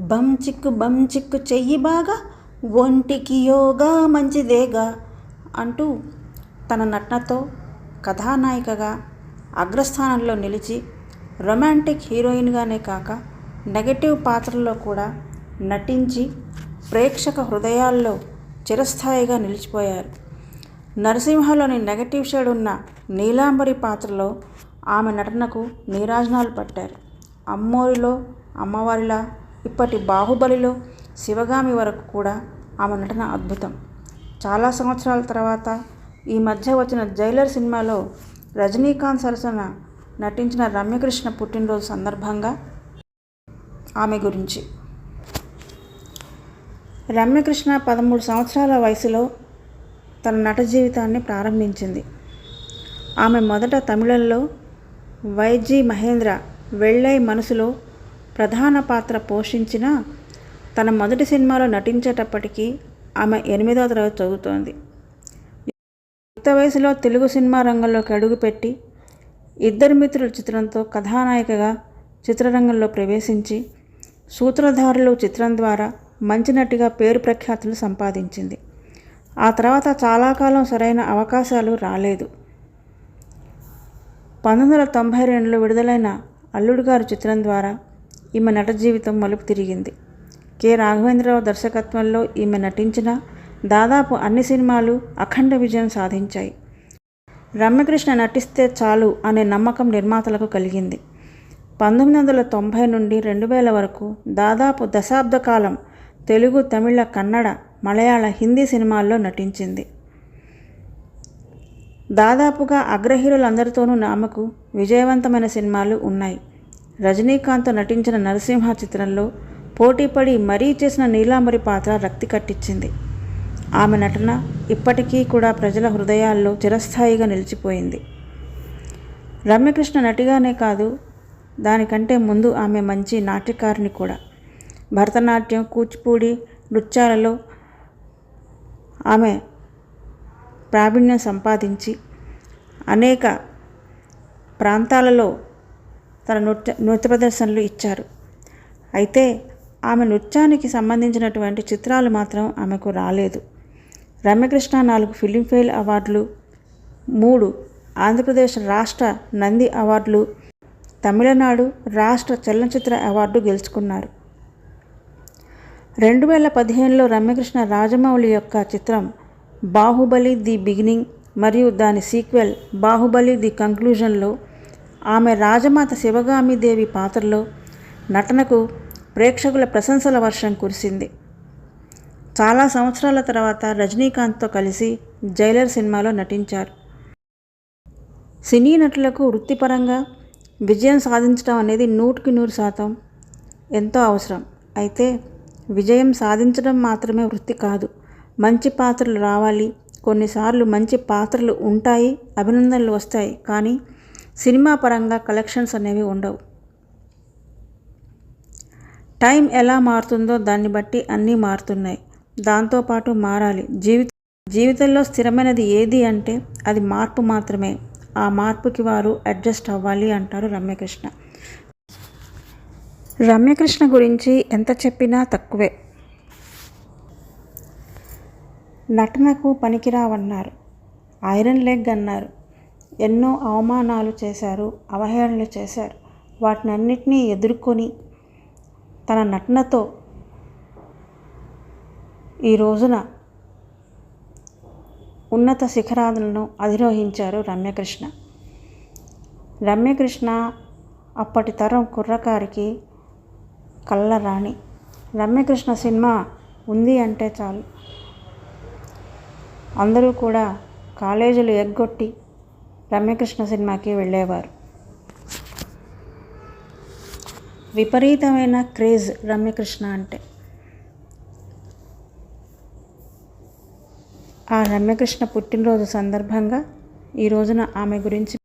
బం చిక్కు బం చిక్కు చెయ్యి బాగా ఒంటికి యోగా మంచిదేగా అంటూ తన నటనతో కథానాయికగా అగ్రస్థానంలో నిలిచి రొమాంటిక్ హీరోయిన్గానే కాక నెగటివ్ పాత్రల్లో కూడా నటించి ప్రేక్షక హృదయాల్లో చిరస్థాయిగా నిలిచిపోయారు. నరసింహలోని నెగటివ్ షేడ్ ఉన్న నీలాంబరి పాత్రలో ఆమె నటనకు నీరాజనాలు పట్టారు. అమ్మోరిలో అమ్మవారిలా ఇప్పటి బాహుబలిలో శివగామి వరకు కూడా ఆమె నటన అద్భుతం. చాలా సంవత్సరాల తర్వాత ఈ మధ్య వచ్చిన జైలర్ సినిమాలో రజనీకాంత్ సరసన నటించిన రమ్యకృష్ణ పుట్టినరోజు సందర్భంగా ఆమె గురించి. రమ్యకృష్ణ పదమూడు సంవత్సరాల వయసులో తన నట జీవితాన్ని ప్రారంభించింది. ఆమె మొదట తమిళంలో వైజీ మహేంద్ర వెళ్ళై మనసులో ప్రధాన పాత్ర పోషించిన తన మొదటి సినిమాలో నటించేటప్పటికీ ఆమె ఎనిమిదవ తరగతి చదువుతోంది. యుక్త వయసులో తెలుగు సినిమా రంగంలోకి అడుగుపెట్టి ఇద్దరు మిత్రుల చిత్రంతో కథానాయికగా చిత్రరంగంలో ప్రవేశించి సూత్రధారులు చిత్రం ద్వారా మంచి నటిగా పేరు ప్రఖ్యాతులు సంపాదించింది. ఆ తర్వాత చాలా కాలం సరైన అవకాశాలు రాలేదు. పంతొమ్మిది వందల తొంభై రెండులో విడుదలైన అల్లుడు గారు చిత్రం ద్వారా ఈమె నట జీవితం మలుపు తిరిగింది. కె. రాఘవేంద్రరావు దర్శకత్వంలో ఈమె నటించిన దాదాపు అన్ని సినిమాలు అఖండ విజయం సాధించాయి. రమ్యకృష్ణ నటిస్తే చాలు అనే నమ్మకం నిర్మాతలకు కలిగింది. పంతొమ్మిది వందల తొంభై నుండి రెండు వేల వరకు దాదాపు దశాబ్ద కాలం తెలుగు తమిళ కన్నడ మలయాళ హిందీ సినిమాల్లో నటించింది. దాదాపుగా అగ్రహీరులందరితోనూ ఆమెకు విజయవంతమైన సినిమాలు ఉన్నాయి. రజనీకాంత్ నటించిన నరసింహ చిత్రంలో పోటీపడి మరీ చేసిన నీలాంబరి పాత్ర రక్తి కట్టించింది. ఆమె నటన ఇప్పటికీ కూడా ప్రజల హృదయాల్లో చిరస్థాయిగా నిలిచిపోయింది. రమ్యకృష్ణ నటిగానే కాదు దానికంటే ముందు ఆమె మంచి నాట్యకారిణి కూడా. భరతనాట్యం కూచిపూడి నృత్యాలలో ఆమె ప్రావీణ్యం సంపాదించి అనేక ప్రాంతాలలో తన నృత్య నృత్య ప్రదర్శనలు ఇచ్చారు. అయితే ఆమె నృత్యానికి సంబంధించినటువంటి చిత్రాలు మాత్రం ఆమెకు రాలేదు. రమ్యకృష్ణ నాలుగు ఫిలింఫేర్ అవార్డులు మూడు ఆంధ్రప్రదేశ్ రాష్ట్ర నంది అవార్డులు తమిళనాడు రాష్ట్ర చలనచిత్ర అవార్డు గెలుచుకున్నారు. రెండు వేల పదిహేనులో రమ్యకృష్ణ రాజమౌళి యొక్క చిత్రం బాహుబలి ది బిగినింగ్ మరియు దాని సీక్వెల్ బాహుబలి ది కంక్లూజన్లో ఆమె రాజమాత శివగామిదేవి పాత్రలో నటనకు ప్రేక్షకుల ప్రశంసల వర్షం కురిసింది. చాలా సంవత్సరాల తర్వాత రజనీకాంత్తో కలిసి జైలర్ సినిమాలో నటించారు. సినీ నటులకు వృత్తిపరంగా విజయం సాధించడం అనేది నూటికి నూరు శాతం ఎంతో అవసరం. అయితే విజయం సాధించడం మాత్రమే వృత్తి కాదు. మంచి పాత్రలు రావాలి. కొన్నిసార్లు మంచి పాత్రలు ఉంటాయి అభినందనలు వస్తాయి. కానీ సినిమా పరంగా కలెక్షన్స్ అనేవి ఉండవు. టైం ఎలా మారుతుందో దాన్ని బట్టి అన్నీ మారుతున్నాయి. దాంతోపాటు మారాలి. జీవిత జీవితంలో స్థిరమైనది ఏది అంటే అది మార్పు మాత్రమే. ఆ మార్పుకి వారు అడ్జస్ట్ అవ్వాలి అంటారు రమ్యకృష్ణ. రమ్యకృష్ణ గురించి ఎంత చెప్పినా తక్కువే. నటనకు పనికిరావన్నారు. ఐరన్ లెగ్ అన్నారు. ఎన్నో అవమానాలు చేశారు అవహేళనలు చేశారు. వాటినన్నిటినీ ఎదుర్కొని తన నటనతో ఈ రోజున ఉన్నత శిఖరాలను అధిరోహించారు రమ్యకృష్ణ. రమ్యకృష్ణ అప్పటి తరం కుర్రకారికి కళ్ళరాణి. రమ్యకృష్ణ సినిమా ఉంది అంటే చాలు. అందరూ కూడా కాలేజీలు ఎగ్గొట్టి రమ్యకృష్ణ సినిమాకి వెళ్ళేవారు. విపరీతమైన క్రేజ్ రమ్యకృష్ణ అంటే. ఆ రమ్యకృష్ణ పుట్టినరోజు సందర్భంగా ఈ రోజున ఆమె గురించి